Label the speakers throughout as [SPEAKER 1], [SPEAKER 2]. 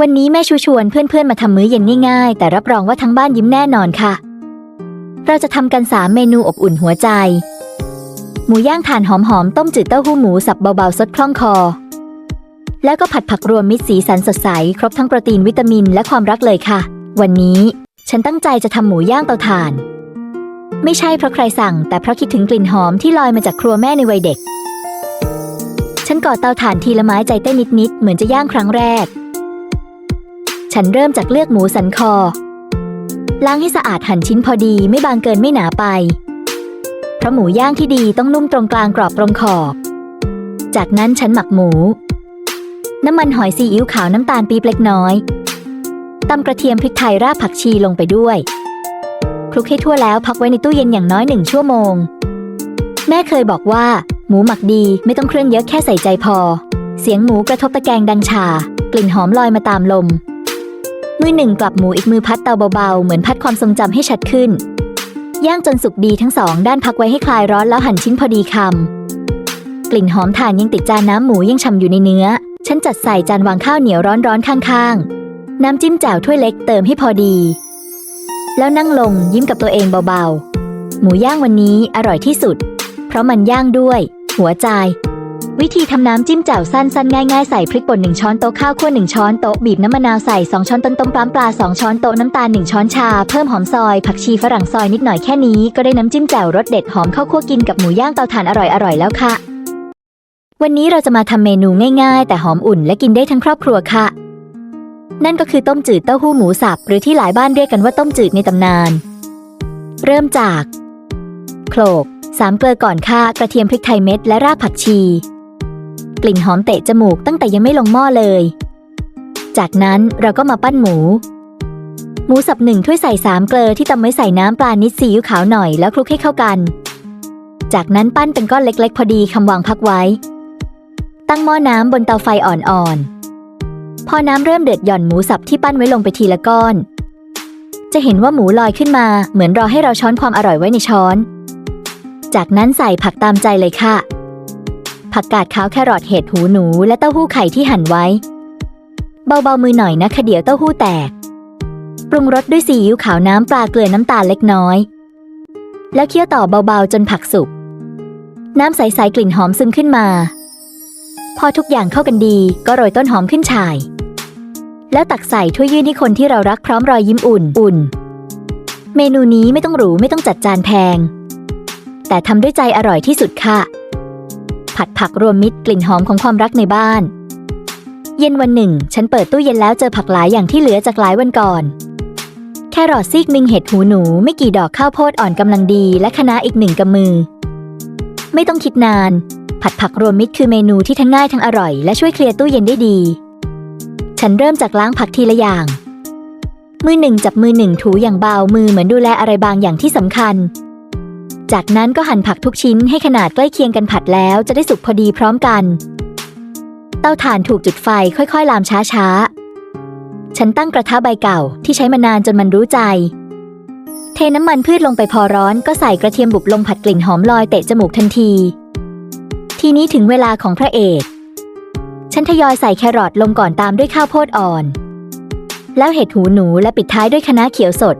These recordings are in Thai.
[SPEAKER 1] วันนี้แม่ชูชวนเพื่อนๆมาทำมื้อเย็นง่ายๆ แต่รับรองว่าทั้งบ้านยิ้มแน่นอนค่ะ เราจะทำกันสามเมนูอบอุ่นหัวใจ หมูย่างถ่านหอมๆ ต้มจืดเต้าหู้หมูสับเบาๆ ซดคล่องคอ แล้วก็ผัดผักรวมมิตรสีสันสดใส ครบทั้งโปรตีนวิตามินและความรักเลยค่ะ วันนี้ฉันตั้งใจจะทำหมูย่างเตาถ่าน ไม่ใช่เพราะใครสั่ง แต่เพราะคิดถึงกลิ่นหอมที่ลอยมาจากครัวแม่ในวัยเด็ก ฉันก่อเตาถ่านทีละไม้ใจเต้นนิดๆเหมือนจะย่างครั้งแรก ฉันเริ่มจากเลือกหมูสันคอ ล้างให้สะอาดหั่นชิ้นพอดีไม่บางเกินไม่หนาไป เพราะหมูย่างที่ดีต้องนุ่มตรงกลางกรอบตรงขอบ จากนั้นฉันหมักหมู น้ำมันหอยซีอิ๊วขาวน้ำตาลปี๊บเล็กน้อยตำกระเทียมพริกไทยรากผักชีลงไปด้วย คลุกให้ทั่วแล้วพักไว้ในตู้เย็นอย่างน้อยหนึ่งชั่วโมง แม่เคยบอกว่า หมูหมักดีไม่ต้องเครื่องเยอะแค่ใส่ใจพอ เสียงหมูกระทบตะแกรงดังชา กลิ่นหอมลอยมาตามลม มือหนึ่งกลับหมูอีกมือพัดเตาเบาๆ เหมือนพัดความทรงจำให้ชัดขึ้น ย่างจนสุกดีทั้งสองด้านพักไว้ให้คลายร้อนแล้วหั่นชิ้นพอดีคำ กลิ่นหอมถ่านยังติดจานน้ำหมูยังฉ่ำอยู่ในเนื้อ ฉันจัดใส่จานวางข้าวเหนียวร้อนๆข้างๆ น้ำจิ้มแจ่วถ้วยเล็กเติมให้พอดี แล้วนั่งลงยิ้มกับตัวเองเบาๆ หมูย่างวันนี้อร่อยที่สุด เพราะมันย่างด้วย หัวใจ วิธีทำน้ำจิ้มแจ่วสั้นๆ ง่ายๆ ใส่พริกป่น1ช้อนโต๊ะข้าวคั่ว1ช้อนโต๊ะบีบน้ำมะนาวใส่ 2 ช้อนต้นต้มปลาปลา 2 ช้อนโต๊ะน้ำตาล 1 ช้อนชา เพิ่มหอมซอย ผักชีฝรั่งซอยนิดหน่อยแค่นี้ ก็ได้น้ำจิ้มแจ่วรสเด็ดหอมข้าวคั่วกินกับหมูย่างเตาถ่านอร่อยๆแล้วค่ะ วันนี้เราจะมาทำเมนูง่ายๆ แต่หอมอุ่นและกินได้ทั้งครอบครัวค่ะ นั่นก็คือต้มจืดเต้าหู้หมูสับหรือที่หลายบ้านเรียกกันว่าต้มจืดในตำนาน เริ่มจากโขลกสามเกลือก่อนค่ะกระเทียมพริกไทยเม็ดและรากผักชี กลิ่นหอมเตะจมูกตั้งแต่ยังไม่ลงหม้อเลย จากนั้นเราก็มาปั้นหมู หมูสับหนึ่งถ้วยใส่สามเกลือที่ตำไว้ใส่น้ำปลานิดซีอิ๊วขาวหน่อยแล้วคลุกให้เข้ากัน จากนั้นปั้นเป็นก้อนเล็กๆ พอดีคำวางพักไว้ ตั้งหม้อน้ำบนเตาไฟอ่อนๆ พอน้ำเริ่มเดือดหย่อนหมูสับที่ปั้นไว้ลงไปทีละก้อน จะเห็นว่าหมูลอยขึ้นมาเหมือนรอให้เราช้อนความอร่อยไว้ในช้อน จากนั้นใส่ผักตามใจเลยค่ะ ผักกาดขาวแครอทเห็ดหูหนู และเต้าหู้ไข่ที่หั่นไว้ เบาๆมือหน่อยนะคะเดี๋ยวเต้าหู้แตก ปรุงรสด้วยซีอิ๊วขาวน้ำปลาเกลือน้ำตาลเล็กน้อย แล้วเคี่ยวต่อเบาๆจนผักสุก น้ำใสๆกลิ่นหอมซึมขึ้นมา พอทุกอย่างเข้ากันดีก็โรยต้นหอมขึ้นฉ่ายแล้วตักใส่ถ้วยยื่นให้คนที่เรารักพร้อมรอยยิ้มอุ่นอุ่น เมนูนี้ไม่ต้องหรูไม่ต้องจัดจานแพง แต่ทำด้วยใจอร่อยที่สุดค่ะ ผัดผักรวมมิตรกลิ่นหอมของความรักในบ้าน เย็นวันหนึ่ง ฉันเปิดตู้เย็นแล้วเจอผักหลายอย่างที่เหลือจากหลายวันก่อน แครอทซีกหนึ่งเห็ดหูหนู ไม่กี่ดอกข้าวโพดอ่อนกำลังดี และคะน้าอีกหนึ่งกำมือ ไม่ต้องคิดนาน ผัดผักรวมมิตรคือเมนูที่ทั้งง่ายทั้งอร่อยและช่วยเคลียร์ตู้เย็นได้ดี ฉันเริ่มจากล้างผักทีละอย่างมือหนึ่งจับมือหนึ่งถูอย่างเบามือเหมือนดูแลอะไรบางอย่างที่สำคัญ จากนั้นก็หั่นผักทุกชิ้นให้ขนาดใกล้เคียงกันผัดแล้วจะได้สุกพอดีพร้อมกัน เตาถ่านถูกจุดไฟค่อยๆ ลามช้าๆ ฉันตั้งกระทะใบเก่าที่ใช้มานานจนมันรู้ใจ เทน้ำมันพืชลงไปพอร้อนก็ใส่กระเทียมบุบลงผัดกลิ่นหอมลอยเตะจมูกทันที ทีนี้ถึงเวลาของพระเอก ฉันทยอยใส่แครอทลงก่อนตามด้วยข้าวโพดอ่อน แล้วเห็ดหูหนูและปิดท้ายด้วยคะน้าเขียวสด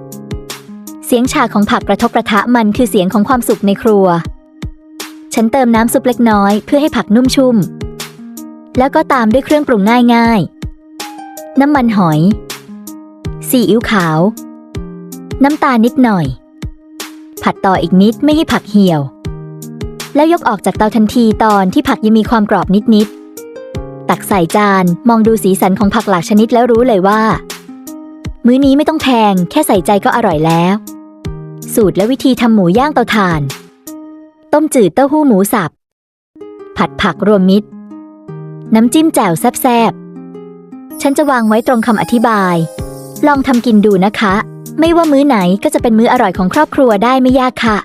[SPEAKER 1] เสียงฉากของผักกระทบกระทะมันคือเสียงของความสุขในครัว ฉันเติมน้ำซุปเล็กน้อยเพื่อให้ผักนุ่มชุ่ม แล้วก็ตามด้วยเครื่องปรุงง่ายๆ น้ำมันหอย ซีอิ๊วขาว น้ำตาลนิดหน่อย ผัดต่ออีกนิดไม่ให้ผักเหี่ยว แล้วยกออกจากเตาทันทีตอนที่ผักยังมีความกรอบนิดๆ ตักใส่จานมองดูสีสันของผักหลากชนิดแล้วรู้เลยว่า มื้อนี้ไม่ต้องแพงแค่ใส่ใจก็อร่อยแล้ว สูตรและวิธีทำหมูย่างเตาถ่าน ต้มจืดเต้าหู้หมูสับ ผัดผักรวมมิตร น้ำจิ้มแจ่วแซ่บๆ ฉันจะวางไว้ตรงคำอธิบาย ลองทำกินดูนะคะ ไม่ว่ามื้อไหนก็จะเป็นมื้ออร่อยของครอบครัวได้ไม่ยากค่ะ